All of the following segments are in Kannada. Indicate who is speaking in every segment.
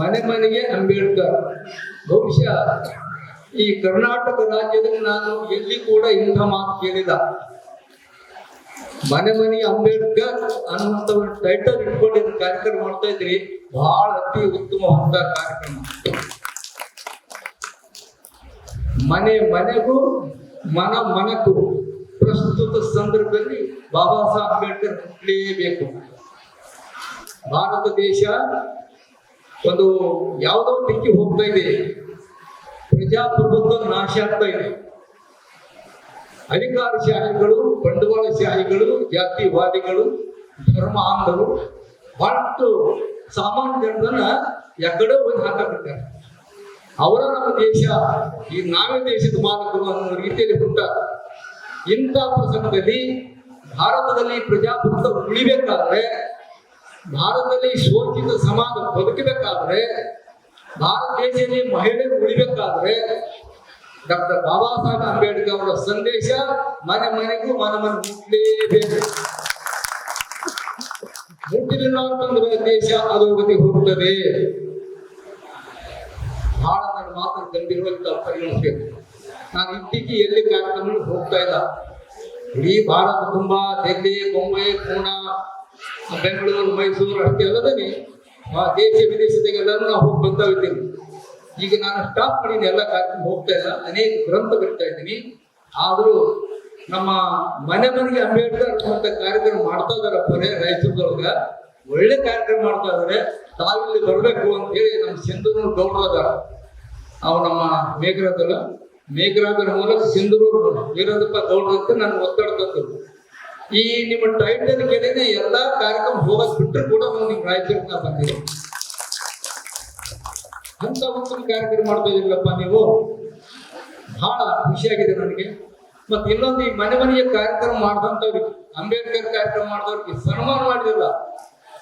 Speaker 1: ಮನೆ ಮನೆಗೆ ಅಂಬೇಡ್ಕರ್. ಬಹುಶಃ ಈ ಕರ್ನಾಟಕ ರಾಜ್ಯದಲ್ಲಿ ನಾನು ಎಲ್ಲಿ ಕೂಡ ಇಂಥ ಮಾತು ಕೇಳಿಲ್ಲ. ಮನೆ ಮನೆ ಅಂಬೇಡ್ಕರ್ ಅನ್ನುವಂತ ಒಂದು ಟೈಟಲ್ ಇಟ್ಕೊಂಡು ಕಾರ್ಯಕ್ರಮ ಮಾಡ್ತಾ ಇದ್ರಿ ಬಹಳ ಅತಿ ಉತ್ತಮವಾದ ಕಾರ್ಯಕ್ರಮ. ಮನೆ ಮನೆಗೂ ಮನ ಮನಕ್ಕೂ ಪ್ರಸ್ತುತ ಸಂದರ್ಭದಲ್ಲಿ ಬಾಬಾ ಸಾಹೇಬ್ ಅಂಬೇಡ್ಕರ್ ಹುಟ್ಟಲೇಬೇಕು ಭಾರತ ದೇಶ ಒಂದು ಯಾವುದೋ ಬೆಂಕಿ ಹೋಗ್ತಾ ಇದೆ. ಪ್ರಜಾಪ್ರಭುತ್ವ ನಾಶ ಆಗ್ತಾ ಇದೆ. ಬಂಡವಾಳ ಸ್ಯಾಂಗಳು ಜಾತಿವಾದಿಗಳು, ಧರ್ಮ ಅಂಧರು ಬಹಳಷ್ಟು ಸಾಮಾನ್ಯ ಜನರನ್ನ ಎಕಡೆ ಹೋಗಿ ಹಾಕಬಿಟ್ಟಾರೆ ಅವರ ನಮ್ಮ ದೇಶ, ಈ ನಾವೇ ದೇಶದ ಮಾಲಕರು ಅನ್ನೋ ರೀತಿಯಲ್ಲಿ ಹುಟ್ಟ. ಇಂಥ ಪ್ರಸಂಗದಲ್ಲಿ ಭಾರತದಲ್ಲಿ ಪ್ರಜಾಪ್ರಭುತ್ವ ಉಳಿಬೇಕಾದ್ರೆ ಭಾರತದಲ್ಲಿ ಶೋಷಿತ ಸಮಾಜ ಬದುಕಬೇಕಾದ್ರೆ, ಭಾರತ ದೇಶದಲ್ಲಿ ಮಹಿಳೆಯರು ಉಳಿಬೇಕಾದ್ರೆ, ಡಾಕ್ಟರ್ ಬಾಬಾ ಸಾಹೇಬ್ ಅಂಬೇಡ್ಕರ್ ಅವರ ಸಂದೇಶ ಮನೆ ಮನೆಗೂ ಮನೆ ಮನೆ ಮುಟ್ಲೇಬೇಕು. ಮುಟ್ಟಿಲಿಲ್ಲ ಅಂತಂದ್ರೆ ದೇಶ ಅಧೋಗತಿ ಹೋಗುತ್ತದೆ ಬಹಳ ನನ್ನ ಮಾತನ್ನು ಗಂಭೀರವಾಗಿ ಪರಿಗಣಿಸಬೇಕು. ನಾನು ಇತ್ತೀಚೆಗೆ ಎಲ್ಲಿ ಕಾರ್ಯಕ್ರಮ ಹೋಗ್ತಾ ಇಲ್ಲ. ಇಡೀ ಭಾರತ ತುಂಬಾ ದೆಹಲಿ ಮುಂಬೈ ಪೂನಾ ಬೆಂಗಳೂರು, ಮೈಸೂರು, ಅಷ್ಟೇ ಅಲ್ಲದೇ ಆ ದೇಶ ವಿದೇಶದಾಗೆಲ್ಲರೂ ನಾವು ಹೋಗಿ ಬರ್ತಾ ಇದ್ದೀನಿ ಈಗ ನಾನು ಸ್ಟಾಪ್ ಮಾಡಿದ ಎಲ್ಲ ಕಾರ್ಯಕ್ರಮ ಹೋಗ್ತಾ ಇಲ್ಲ. ಅನೇಕ ಗ್ರಂಥ ಬರ್ತಾ ಇದ್ದೀನಿ. ಆದರೂ ನಮ್ಮ ಮನೆ ಮನೆಗೆ ಅಂಬೇಡ್ಕರ್ ಅಂತ ಕಾರ್ಯಕ್ರಮ ಮಾಡ್ತಾ ಇದಾರೆ ಬರೇ ರಾಯಚೂರದೊಳಗ ಒಳ್ಳೆ ಕಾರ್ಯಕ್ರಮ ಮಾಡ್ತಾ ಇದಾರೆ ತಾವಿಲ್ಲಿ ಬರಬೇಕು ಅಂತ ಹೇಳಿ ನಮ್ಮ ಸಿಂಧೂರು ಗೌಡ್ರು ಅವ ನಮ್ಮ ಮೇಘರಾಜಲ್ಲ ಮೇಘರಾಜರ ಮೂಲಕ ಸಿಂಧೂರು ವೀರದಪ್ಪ ಗೌಡ್ರ ಅಂತ ನಾನು ಒತ್ತಡ ಈ ನಿಮ್ಮ ಟೈಟಲ್ ಕೇಳಿದ್ರೆ ಎಲ್ಲಾ ಕಾರ್ಯಕ್ರಮ ಹೋಗಕ್ ಬಿಟ್ಟರು ಕೂಡ ನಿಮ್ ರಾಯಚೂರಿನ ಬಂದಿದೆ. ಅಂತ ಒಂದು ಕಾರ್ಯಕ್ರಮ ಮಾಡ್ತಾ ನೀವು. ಬಹಳ ಖುಷಿಯಾಗಿದೆ ನನಗೆ. ಮತ್ತೆ ಇನ್ನೊಂದು ಈ ಮನೆ ಮನೆಯ ಕಾರ್ಯಕ್ರಮ ಮಾಡಿದಂಥವ್ರಿಗೆ ಅಂಬೇಡ್ಕರ್ ಕಾರ್ಯಕ್ರಮ ಮಾಡಿದವ್ರಿಗೆ ಸನ್ಮಾನ ಮಾಡಿದಿಲ್ಲ.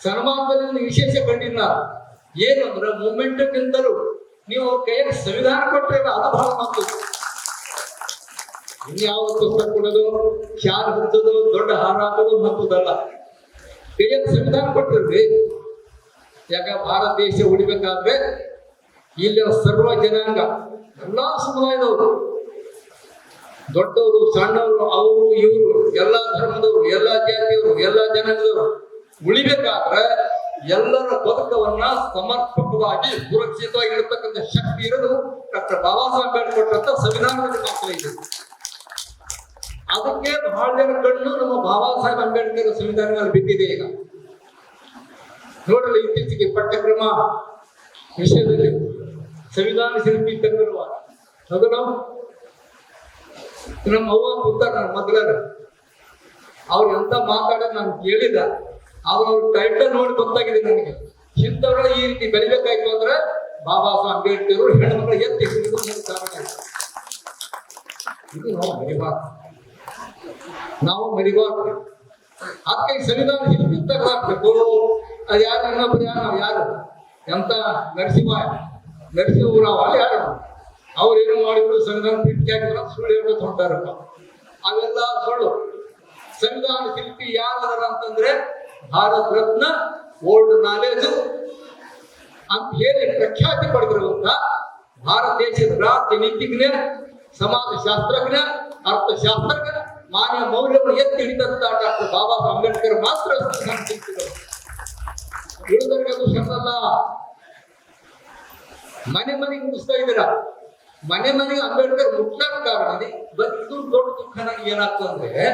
Speaker 1: ಸನ್ಮಾನದಲ್ಲಿ ವಿಶೇಷ ಕಂಡಿಲ್ಲ. ಏನಂದ್ರೆ ಮೂಮೆಂಟ್ಗಿಂತಲೂ ನೀವು ಕೈಯಲ್ಲಿ ಸಂವಿಧಾನ ಕೊಟ್ಟರೆ ಅದು ಬಹಳ ಮಾತು ಇನ್ಯಾವ ಪುಸ್ತಕ ಕೊಡೋದು ಶಾಲ ಹಚ್ಚೋದು ದೊಡ್ಡ ಹಾರ ಮತ್ತು ಮತ್ತದಲ್ಲ. ಏನ್ ಸಂವಿಧಾನ ಕೊಟ್ಟಿರ್ರಿ ಯಾಕ ಭಾರತ ದೇಶ ಉಳಿಬೇಕಾದ್ರೆ ಇಲ್ಲಿ ಸರ್ವ ಜನಾಂಗ, ಎಲ್ಲಾ ಸಮುದಾಯದವರು, ದೊಡ್ಡವರು, ಸಣ್ಣವರು, ಅವರು, ಇವರು, ಎಲ್ಲಾ ಧರ್ಮದವರು, ಎಲ್ಲಾ ಜಾತಿಯವರು, ಎಲ್ಲಾ ಜನಾಂಗದವರು ಉಳಿಬೇಕಾದ್ರೆ ಎಲ್ಲರ ಬದುಕವನ್ನ ಸಮರ್ಪಕವಾಗಿ ಸುರಕ್ಷಿತವಾಗಿ ಇರತಕ್ಕಂಥ ಶಕ್ತಿ ಇರೋದು ಡಾಕ್ಟರ್ ಬಾಬಾ ಸಾಹೇಬ್ ಅಂಬೇಡ್ಕರ್ ಕೊಟ್ಟಂತ ಸಂವಿಧಾನದಲ್ಲಿ ಮಾತ್ರ ಇದೆ. ಅದಕ್ಕೆ ಬಹಳ ಜನ ಕಣ್ಣು ನಮ್ಮ ಬಾಬಾ ಸಾಹೇಬ್ ಅಂಬೇಡ್ಕರ್ ಸಂವಿಧಾನದಲ್ಲಿ ಬಿದ್ದಿದೆ ಈಗ. ನೋಡಲು ಇತ್ತೀಚೆಗೆ ಪಠ್ಯಕ್ರಮ ವಿಷಯದಲ್ಲಿ ಸಂವಿಧಾನ ಶಿಲ್ಪಿ ತಂದಿರುವ ನಾವು ನಮ್ಮ ಅವ್ವ ಕೂತಾರ ನನ್ನ ಮಗಳರ ಅವ್ರು ಎಂತ ಮಾತಾಡೋದು ನಾನು ಕೇಳಿದ ಅವ್ರ ಅವ್ರ ಟೈಟಲ್ ನೋಡಿ ಗೊತ್ತಾಗಿದೆ ನನಗೆ. ಇಂಥವ್ರ ಈ ರೀತಿ ಬೆಳಿಬೇಕಾಯ್ತು ಅಂದ್ರೆ ಬಾಬಾ ಸಾಹೇಬ್ ಅಂಬೇಡ್ಕರ್ ಅವರು ಹೆಣ್ಮಕ್ಳು ಎತ್ತಿ ಇದೆ. ನಾವು ಮರಿಬಾರ್ದು ನಾವು ಮರಿಬಾರ್ದು ಅದಕ್ಕೆ ಈ ಸಂವಿಧಾನ ಹಿಂದಿ ತಗಲಾಕ್ಬೇಕು ಅದು ಯಾರು ಇನ್ನೊಬ್ರು ಯಾರು? ಯಾರು? ಎಂತ ನರಸಿಂಹ ನಾವು ಅಲ್ಲಿ ಯಾರು? ಅವ್ರು ಏನು ಮಾಡಿದ್ರು? ಸಂವಿಧಾನ ಬಿಟ್ಟು ಹಾಕಿದ್ರು. ಸುಳ್ಳು ಹೇಳ್ಬೇಕು ಹೊಂಟಾರಪ್ಪ ಅವೆಲ್ಲ ಸುಳ್ಳು. ಸಂವಿಧಾನ ಶಿಲ್ಪಿ ಯಾರದರ ಅಂತಂದ್ರೆ ಭಾರತ ರತ್ನ, ಓಲ್ಡ್ ನಾಲೆಜ್ ಅಂತ ಹೇಳಿ ಪ್ರಖ್ಯಾತಿ ಪಡೆದಿರುವಂತ ಭಾರತ ದೇಶದ ರಾಜನೀತಿಜ್ಞ ಸಮಾಜ ಶಾಸ್ತ್ರಜ್ಞ ಅರ್ಥಶಾಸ್ತ್ರಜ್ಞ. ಮಾನ್ಯ ಮೌಲ್ಯವನ್ನು ಎತ್ತಿ ಹಿಡಿದಂತ ಡಾಕ್ಟರ್ ಬಾಬಾ ಸಾಹೇಬ್ ಅಂಬೇಡ್ಕರ್ ಮಾತ್ರ ಮನೆ ಮನೆಗೆ ಮುಗಿಸ್ತಾ ಇದ್ದೀರಾ? ಮನೆ ಮನೆಗೆ ಅಂಬೇಡ್ಕರ್ ಮುಟ್ಲಾದ ಕಾರಣ ಬಂದು ದೊಡ್ಡ ದುಃಖ ನನಗೆ ಏನಾಗ್ತದೆ ಅಂದ್ರೆ,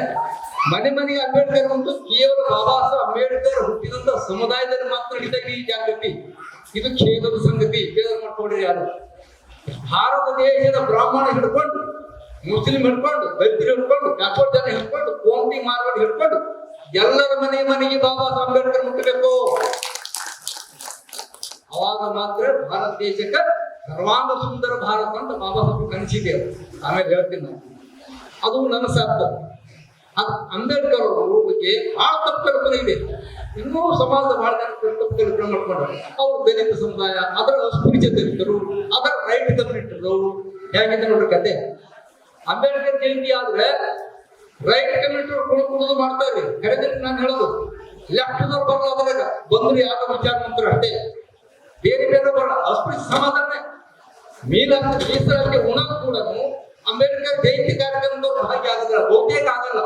Speaker 1: ಮನೆ ಮನೆಗೆ ಅಂಬೇಡ್ಕರ್ ಒಂದು ಕೇವಲ ಬಾಬಾ ಸಾಹೇಬ್ ಅಂಬೇಡ್ಕರ್ ಹುಟ್ಟಿದಂತ ಸಮುದಾಯದಲ್ಲಿ ಮಾತ್ರ ನಡೀತಾ ಈ ಜಾಗೃತಿ ಇದು ಖೇದದ ಸಂಗತಿ. ಖೇದ ಮಾಡ್ಕೊಂಡ್ರಿ ಯಾರು? ಭಾರತ ದೇಶದ ಬ್ರಾಹ್ಮಣ ಹಿಡ್ಕೊಂಡು ಮುಸ್ಲಿಂ ಹಿಡ್ಕೊಂಡು ದಲಿತರು ಹಿಡ್ಕೊಂಡು ಕಾಕೋಡ್ ಜನ ಹಿಡ್ಕೊಂಡು ಕೋಂತಿ ಮಾರ್ವಾಡಿ ಹಿಡ್ಕೊಂಡು, ಎಲ್ಲರ ಮನೆ ಮನೆಗೆ ಬಾಬಾ ಸಾಹೇಬ್ ಅಂಬೇಡ್ಕರ್ ಮುಟ್ಟಬೇಕು. ಅವಾಗ ಮಾತ್ರ ಭಾರತ ದೇಶಕ್ಕೆ ಸರ್ವಾಂಗ ಸುಂದರ ಭಾರತ ಅಂತ ಬಾಬಾ ಸಾಹೇಬ್ ಕನಸಿದೆ ಆಮೇಲೆ ಹೇಳ್ತೀನಿ ನಾವು ಅದು ನನ್ನ ಸಾಧ್ಯ. ಅದು ಅಂಬೇಡ್ಕರ್ ಅವರು ಬಗ್ಗೆ ಬಹಳ ತಪ್ಪು ಕಲ್ಪನೆ ಇದೆ. ಇನ್ನೂ ಸಮಾಜದ ಬಹಳ ಜನ ತಪ್ಪು ಕಲ್ಪನೆ ಮಾಡ್ಕೊಂಡ್ರೆ. ಅವ್ರು ದಲಿತ ಸಮುದಾಯ ಅದರ ಅಸ್ಪೃಶ್ಯ ದಲಿತರು ಅದರ ರೈಟ್ ಕಮ್ಯುನಿಟರು ಹೇಗಿದೆ ನೋಡ್ರಿ ಕತೆ? ಅಂಬೇಡ್ಕರ್ ಜಯಂತಿ ಆದ್ರೆ ರೈಟ್ ಕಮ್ಯುನಿಟರ್ ಕುಣಿದು ಮಾಡ್ತಾ ಇರಿ ಕರೆದ್ರೆ ನಾನು ಹೇಳೋದು. ಲೆಫ್ಟ್ ಬರಲ್ಲ ಅದ್ರಾಗ. ಬಂದ್ರಿ ಯಾರು ವಿಚಾರ ಮಂತ್ರ ಅಷ್ಟೇ. ಬೇರೆ ಬೇರೆ ಬರಲ್ಲ. ಅಸ್ಪೃಶ್ಯ ಸಮಾಧಾನ. ಮೀನ, ಮೀಸಲಾತಿ ಉಣ ಕೂಡ ಅಂಬೇಡ್ಕರ್ ಜಯಂತಿ ಕಾರ್ಯಕ್ರಮದವ್ರು ಭಾಗ್ಯ ಆಗಲ್ಲ ಬಹುತೇಕ ಆಗಲ್ಲ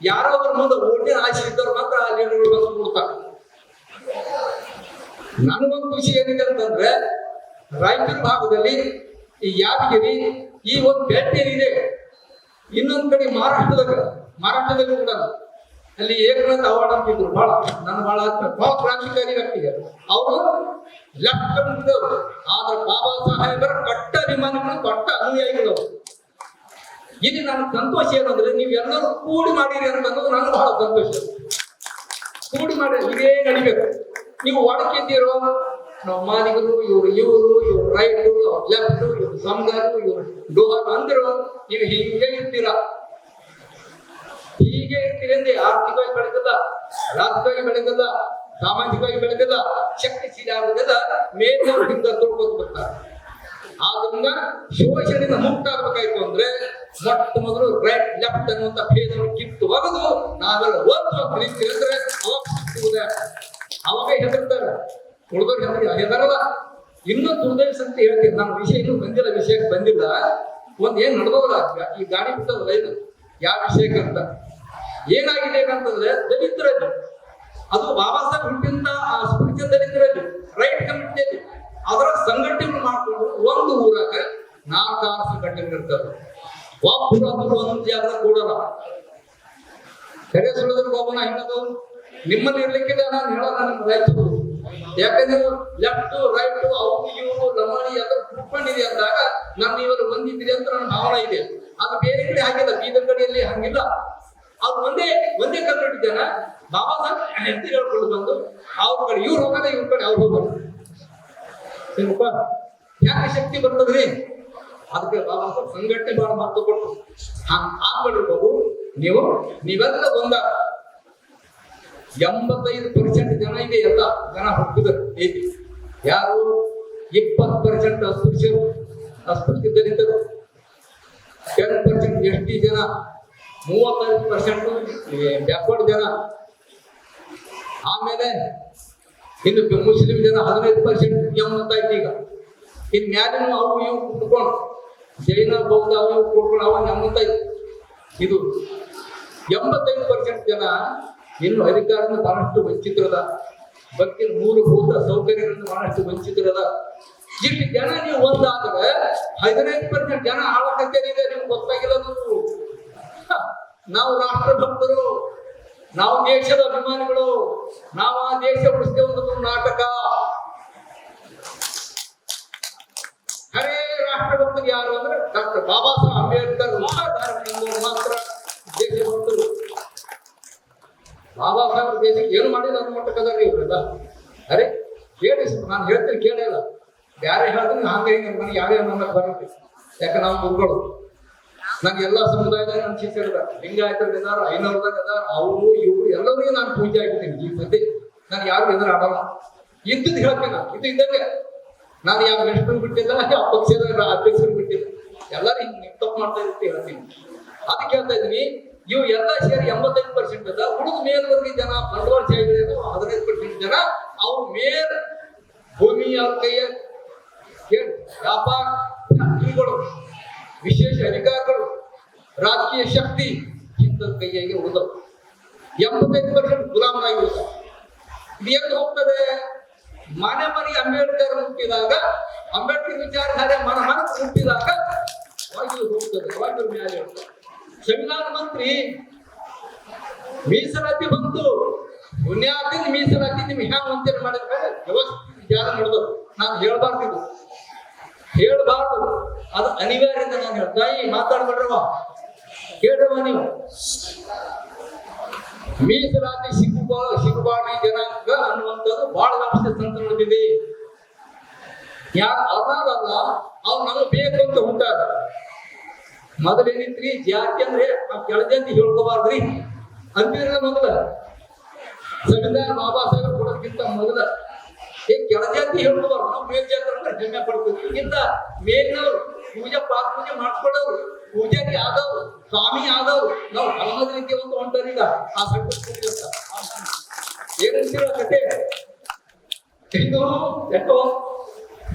Speaker 1: ಯಾರೋ ಅವ್ರ ಮುಂದೆ ಓಟಿನ ಆಸೆ ಇದ್ದವ್ರು ಮಾತ್ರ ಲೀಡರ್ಗಳು ಬಂದು ಕೊಡ್ತಾರೆ ನನಗೊಂದು ಖುಷಿ ಏನಿದೆ ಅಂತಂದ್ರೆ ರಾಯಚೂರು ಭಾಗದಲ್ಲಿ ಈ ಯಾದಗಿರಿ ಈ ಒಂದು ಬೆಟ್ಟ ಏನಿದೆ ಇನ್ನೊಂದು ಕಡೆ ಮಹಾರಾಷ್ಟ್ರದಾಗ, ಮಹಾರಾಷ್ಟ್ರದಲ್ಲಿ ಕೂಡ ಅಲ್ಲಿ ಏಕನಾಥ್ ಅವಾರ್ಡ್ ಅಂತಿದ್ರು ಬಹಳ, ನನ್ನ ಬಹಳ ಬಹಳ ಕ್ರಾಂತಿಕಾರಿ ವ್ಯಕ್ತಿಗೆ. ಅವರು ಲೆಫ್ಟ್ ಇದ್ದವರು. ಆದ್ರೆ ಬಾಬಾ ಸಾಹೇಬರ ಕಟ್ಟ ಅಭಿಮಾನಿಗಳು ಕಟ್ಟ ಅನುಯಾಯಿಗಳು. ಇಲ್ಲಿ ನನಗೆ ಸಂತೋಷ ಏನಂದ್ರೆ ನೀವು ಎಲ್ಲರೂ ಕೂಡಿ ಮಾಡಿರಿ ಅಂತ ಅನ್ನೋದು ನನಗೆ ಬಹಳ ಸಂತೋಷ. ಕೂಡಿ ಮಾಡಿ ಇದೇ ನಡಿಬೇಕು. ನೀವು ಒಡಕಿದ್ದೀರೋ ಮಾದಿಗರು, ಇವರು ಇವರು, ಇವ್ರು ರೈಟ್ ಲೆಫ್ಟ್ ಇವ್ರು ಸಮುದಾಯ ಇವ್ರು ಡೋಹರ್ ಅಂದ್ರು, ನೀವು ಹೀಗೆ ಇರ್ತೀರ. ಹೀಗೆ ಇರ್ತೀರಿ ಆರ್ಥಿಕವಾಗಿ ಬೆಳಗಲ್ಲ ರಾಜಕೀಯವಾಗಿ ಬೆಳಗಲ್ಲ ಸಾಮಾಜಿಕವಾಗಿ ಬೆಳೆದಲ್ಲ ಶಕ್ತಿಶೀಲ ಆಗುದಲ್ಲ ಮೇಲ್ನವರಿಂದ ತೊಡ್ಕೊಂಡು ಬರ್ತಾರೆ. ಆದ್ರಿಂದ ಶೋಷಣೆಯಿಂದ ಮುಕ್ತ ಆಗ್ಬೇಕಾಯ್ತು ಅಂದ್ರೆ ಮೊಟ್ಟ ಮೊದಲು ರೈಟ್ ಲೆಫ್ಟ್ ಅನ್ನುವಂತ ಭೇದವನ್ನು ಕಿತ್ತು ಒಗೆದು ನಾವೆಲ್ಲ ಒಂದು ಕಲಿತೀವಿ ಅಂದ್ರೆ ಅವಾಗ ಸಿಗುವುದೇ ಅವಾಗ ಹೆದರ್ತಾರೆ. ಉಳಿದವ್ರು ಹೆದರ್ ಹೆದರಲ್ಲ ಇನ್ನೂ ದುರ್ದೈವ ಅಂತ ಹೇಳ್ತೀನಿ, ನಾನು ವಿಷಯ ಇನ್ನೂ ಬಂದಿಲ್ಲ, ವಿಷಯಕ್ಕೆ ಬಂದಿಲ್ಲ. ಒಂದ್ ಏನ್ ನಡೆದವಲ್ಲ, ಈ ಗಾಡಿ ಬಿಟ್ಟವಲ್ಲ ಇದು ಯಾವ ವಿಷಯಕ್ಕೆ ಅಂತ. ಏನಾಗಿದೆ ಅಂತಂದ್ರೆ ದಲಿತರಲ್ಲಿ, ಅದು ಬಾಬಾ ಸಾಹೇಬ್ ಹುಟ್ಟಿಂದ ಸ್ಫೂರ್ತಿ ದಲಿತರಲ್ಲಿ ರೈಟ್ ಕಮಿಟಿಯಲ್ಲಿ ಅದರ ಸಂಘಟನೆ ಮಾಡಿಕೊಂಡು ಒಂದು ಊರಾಗ ನಾಲ್ಕಾರು ಸಂಘಟನೆ ಇರ್ತದೆ ಒಬ್ಬರು ಒಂದ್ ಜಾಗ ಕೂಡಲ್ಲ. ಕರೆ ಸುಳಿದ್ರೆ ಒಬ್ಬನ ಹೆಂಗದು? ನಿಮ್ಮಲ್ಲಿ ಇರ್ಲಿಕ್ಕಿಲ್ಲ ನಾನು ಹೇಳೋಣ ನಿಮ್ಗೆ ರೈತರು ಯಾಕಂದ್ರೆ ಲೆಫ್ಟ್ ರೈಟ್ ಅವ್ರು ಇವರು ಲಮಾಣಿ ಎಲ್ಲ ಕುಟ್ಕೊಂಡಿದೆ ಅಂದಾಗ ನಾನು ಇವರು ಬಂದಿದ್ದೀರಿ ಅಂತ ನನ್ನ ಭಾವನೆ ಇದೆ. ಅದು ಬೇರೆ ಕಡೆ ಹಾಗಿಲ್ಲ, ಬೀದರ್ ಕಡೆಯಲ್ಲಿ ಹಂಗಿಲ್ಲ. ಅವ್ರು ಒಂದೇ ಒಂದೇ ಕನ್ನಡ ಜನ ಬಾಬಾ ಸಾಹೇಬ್ ಹೆಂಡತಿ ಹೇಳ್ಕೊಂಡು ಬಂದು ಅವ್ರ ಕಡೆ, ಇವ್ರು ಹೋಗಲ್ಲ ಇವ್ರ ಕಡೆ, ಅವ್ರು ಹೋಗೋದು. ಯಾಕೆ ಶಕ್ತಿ ಬರ್ತದ್ರಿ? ಅದಕ್ಕೆ ಬಾಬಾ ಸಾಹೇಬ್ ಸಂಘಟನೆ ಬಹಳ ಮಹತ್ವ ಕೊಟ್ಟು. ಹಂಗ ನೀವು, ನೀವೆಲ್ಲ ಒಂದ ಎಂಬತ್ತೈದು ಪರ್ಸೆಂಟ್ ಜನ ಇದೆ ಎಲ್ಲ. ಜನ ಹುಟ್ಟಿದ್ರು. ಯಾರು? ಇಪ್ಪತ್ತು ಪರ್ಸೆಂಟ್ ಅಸ್ಪೃಶ್ಯರು ಅಸ್ಪೃಶ್ಯ ದಲಿತರು ಟೆನ್ ಪರ್ಸೆಂಟ್ ಎಸ್ ಟಿ ಜನ, ಮೂವತ್ತೈದು ಪರ್ಸೆಂಟ್ ಬ್ಯಾಕ್ವರ್ಡ್ ಜನ. ಆಮೇಲೆ ಇನ್ನು ಮುಸ್ಲಿಂ ಜನ ಹದಿನೈದು ಪರ್ಸೆಂಟ್ ಎಂಬತ್ತೈದು ಈಗ. ಇನ್ ಮ್ಯಾಲಿನ ಅವು ಇವು ಕುಟ್ಕೊಂಡು ಜೈನ, ಬೌದ್ಧ ಅವು ಇವು ಕುಟ್ಕೊಂಡು ಅವ ಎಂಬತ್ತೈದು ಇದು ಎಂಬತ್ತೈದು ಪರ್ಸೆಂಟ್ ಜನ ಇನ್ನು ಅಧಿಕಾರದಿಂದ ಬಹಳಷ್ಟು ವಂಚಿತರದ ಬಗ್ಗೆ ಮೂಲಭೂತ ಸೌಕರ್ಯಗಳನ್ನು ಬಹಳಷ್ಟು ವಂಚಿತರದ. ಇಷ್ಟು ಜನ ನೀವು ಒಂದಾದ್ರೆ ಹದಿನೈದು ಪರ್ಸೆಂಟ್ ಜನ ಆಳಕತ್ತೇನಿದೆ ನಿಮ್ಗೆ ಗೊತ್ತಾಗಿಲ್ಲ ನಾವು ರಾಷ್ಟ್ರಭಕ್ತರು, ನಾವು ದೇಶದ ಅಭಿಮಾನಿಗಳು, ನಾವು ಆ ದೇಶ ಉಳಿಸ್ತೇವೆ ನಾಟಕ. ಹರೇ ರಾಷ್ಟ್ರಭಕ್ತರು ಯಾರು ಅಂದ್ರೆ ಡಾಕ್ಟರ್ ಬಾಬಾ ಸಾಹೇಬ್ ಅಂಬೇಡ್ಕರ್ ಮಾತ್ರ ದೇಶ ಭಕ್ತರು ಬಾಬಾ ಸಾಹೇಬ್ ದೇಶಕ್ಕೆ ಏನು ಮಾಡಿಲ್ಲ ಅನ್ನೋ ಮಟ್ಟಕ್ಕೆ ಅದಾರ್ರಿ ಇವರೆಲ್ಲ ಅರೆ, ಕೇಳಿ ನಾನು ಹೇಳ್ತೀನಿ ಕೇಳಿಲ್ಲ ಯಾರೇ ಹೇಳಿದ್ರೆ ಹಂಗೆ ಹಿಂಗೆ ನನಗೆ ಯಾರೇ ನನ್ನ ಬರುತ್ತೆ ಯಾಕೆ ನಾವು ಗುರುಗಳು ನಂಗೆ ಎಲ್ಲಾ ಸಮುದಾಯದಾಗ ನನ್ನ ಶಿಕ್ಷಕರ ಲಿಂಗಾಯತರು ಇದಾರ ಐನೂರದಾಗ ಅದಾರ ಅವರು, ಇವರು ಎಲ್ಲರಿಗೂ ನಾನು ಪೂಜೆ ಆಗಿದ್ದೀನಿ ಈ ಮಧ್ಯೆ ನಾನು ಯಾರು ಎದುರು ಆಡಲ್ಲ. ಇದ್ದದ್ದು ಹೇಳ್ತೇನೆ ನಾನು. ಇದು ಇದ್ದಂಗೆ. ನಾನು ಯಾವ ಮಿನಿಸ್ಟರ್ ಬಿಟ್ಟಿಲ್ಲ ಯಾವ ಪಕ್ಷದ ಅಧ್ಯಕ್ಷರು ಬಿಟ್ಟಿಲ್ಲ ಎಲ್ಲರೂ ಹಿಂಗೆ ತಪ್ಪು ಮಾಡ್ತಾ ಇರುತ್ತೆ ಹೇಳ್ತೀನಿ. ಅದಕ್ಕೆ ಹೇಳ್ತಾ ಇದ್ದೀನಿ ಇವು ಎಲ್ಲ ಸೇರಿ ಎಂಬತ್ತೈದು ಪರ್ಸೆಂಟ್ ಅದ. ಉಳಿದ ಮೇಲ್ವರ್ಗೀಯ ಜನ, ಬಂಡವಾಳ ಶಾಹಿಗಳು ಹದಿನೈದು ಪರ್ಸೆಂಟ್ ಜನ. ಅವ್ರ ಮೇಲ್ ಭೂಮಿ ಅವ್ರ ಕೈಯ ವ್ಯಾಪಾರ ವಿಶೇಷ ಅಧಿಕಾರಿಗಳು, ರಾಜಕೀಯ ಶಕ್ತಿ ಇಂಥ ಕೈಯಾಗಿ ಉಳಿದವು. ಎಂಬತ್ತೈದು ಪರ್ಸೆಂಟ್ ಗುಲಾಮರಾಗಿ ಉಳಿದವು ಇದು ಎಲ್ಲಿ ಹೋಗ್ತದೆ? ಮನೆ ಮನೆ ಅಂಬೇಡ್ಕರ್ ಮುಟ್ಟಿದಾಗ ಅಂಬೇಡ್ಕರ್ ವಿಚಾರಧಾರೆ ಮನ ಮನಸ್ಸು ಮುಟ್ಟಿದಾಗ ಹೋಗ್ತದೆ. ಒಳಗೆ ಮೇಲೆ ಹೋಗ್ತದೆ. ಸಂವಿಧಾನ ಮಂತ್ರಿ ಮೀಸಲಾತಿ ಬಂತು. ಪುಣ್ಯಾತಿನ ಮೀಸಲಾತಿ ನಿಮ್ಗೆ ಹ್ಯಾಂಗ ಮಂತ್ರಿ ಮಾಡಿದ್ರೆ? ವ್ಯವಸ್ಥೆ ಜಾಗ ನಡೆದು ನಾನು ಹೇಳ್ಬಾರ್ದು ಹೇಳ್ಬಾರ್ದು. ಅದು ಅಂತ ನಾನು ತಾಯಿ ಮಾತಾಡ್ಬೇಡ್ರವ ಕೇಳ್ರವ ನೀವು. ಮೀಸಲಾತಿ ಸಿಗ್ಬಾ ಸಿಗಬಾಡಿ ಜನಾಂಗ ಅನ್ನುವಂಥದ್ದು ಬಹಳ ಅಂಶ ತಂತ್ರ ನಡೆದಿದೆ ಯಾರು ಅದಾದಲ್ಲ ಅವ್ರು ನಮಗೆ ಬೇಕು ಅಂತ ಹುಟ್ಟಾರ ಮೊದಲೇನಿತ್ರಿ ಜಾತಿ ಅಂದ್ರೆ ನಾವು ಕೆಳದೆ ಅಂತ ಹೇಳ್ಕೋಬಾರ್ದ್ರಿ. ಅಂತಿರಲ್ಲ ಮೊದಲ. ಸಂವಿಧಾನ ಬಾಬಾ ಸಾಹೇಬ್ ಕೊಡೋದಕ್ಕಿಂತ ಮೊದಲ ಈ ಕೆಳಜಾತಿ ಹೇಳ್ಕೋಬಾರ್ದು. ನಾವು ಮೇಲ್ಜಾತಿ ಅಂದ್ರೆ ಹೆಮ್ಮೆ ಪಡ್ತೀವಿ. ಈಗಿಂತ ಮೇಲಿನವ್ರು ಪೂಜೆ ಪಾಕ ಪೂಜೆ ಮಾಡ್ಕೊಳ್ಳೋರು ಪೂಜಾರಿ ಆದವ್ರು, ಸ್ವಾಮಿ ಆದವ್ರು. ನಾವು ಹಲವಾರು ರೀತಿಯ ಒಂದು ಹೊಂಟರಿಂದ ಆ ಸಣ್ಣ ಏನಂತೀರ ಕತೆ ಇದು ಯಾಕೋ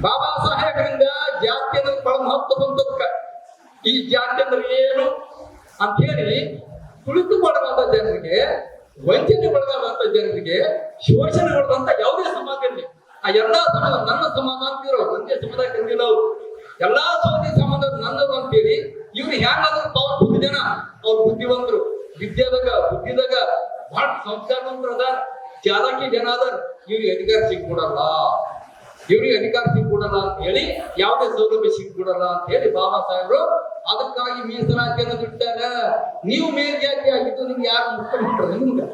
Speaker 1: ಬಾಬಾ ಸಾಹೇಬರಿಂದ ಜಾತಿಯನ್ನು ಬಹಳ ಮಹತ್ವ ಬಂದಕ್ಕ ಈ ಜಾತಿ ಅಂದ್ರೆ ಏನು ಅಂತ ಹೇಳಿ ಕುಳಿತುಕೊಳ್ಳಬಾರ್ದ ಜನರಿಗೆ, ವಂಚನೆ ಒಳಗಾದಂತ ಜನರಿಗೆ ಶೋಷಣೆ ಒಳಗಂತ ಯಾವುದೇ ಸಮಾಜ ಇರಲಿ. ಆ ಎಲ್ಲಾ ಸಮಾಜ ನನ್ನ ಸಮಾಜ ಅಂತಿರೋ ಒಂದೇ ಸಮಾಜ ಇರಲಿಲ್ಲ ಎಲ್ಲಾ ಸಮಾಜ ಸಮಾಜ ನನ್ನದು ಅಂತೇಳಿ ಇವ್ರು ಹ್ಯಾಂಗಾದ್ರು ಅವ್ರ ಬುದ್ಧಿ ಜನ? ಅವ್ರ ಬುದ್ಧಿವಂತರು. ವಿದ್ಯಾದಾಗ ಬುದ್ಧಿದಾಗ ಬಹಳ ಸಂಸ್ಕಾರವಂತರು ಅದಾರ. ಚಾಲಕಿ ಜನ ಅದಾರ. ಇವ್ರಿಗೆ ಅಧಿಕಾರ ಸಿಕ್ಕೊಡಲ್ಲ ಇವ್ರಿಗೆ ಅಧಿಕಾರ ಸಿಗ್ಬಿಡಲ್ಲ ಅಂತ ಹೇಳಿ, ಯಾವುದೇ ಸೌಲಭ್ಯ ಸಿಗ್ಬಿಡಲ್ಲ ಅಂತ ಹೇಳಿ ಬಾಬಾ ಸಾಹೇಬ್ರು ಅದಕ್ಕಾಗಿ ಮೀಸಲಾತಿಯನ್ನು ಬಿಟ್ಟಾರ ನೀವು ಮೇಲ್ಜಾತಿ ಆಗಿದ್ದು ನಿಮ್ಗೆ ಯಾರು ಮುಖ್ಯಮಂತ್ರಿ ನಿಮ್ಗೆ?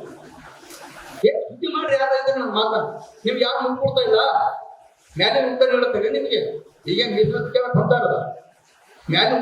Speaker 1: ಸುದ್ದಿ ಮಾಡ್ರಿ ಯಾರ ಇದ್ರೆ ನನ್ನ ಮಾತನ್ನ. ನಿಮ್ಗೆ ಯಾರು ಮುಂದ್ಕೊಡ್ತಾ ಇಲ್ಲ? ಮ್ಯಾಲೆ ಉತ್ತರ ಹೇಳ್ತಾರೆ ನಿಮ್ಗೆ. ಈಗ ಮೀಸಲಾತಿ ಕೇಳಕ್ ಇರೋದ ಮ್ಯಾಲೆ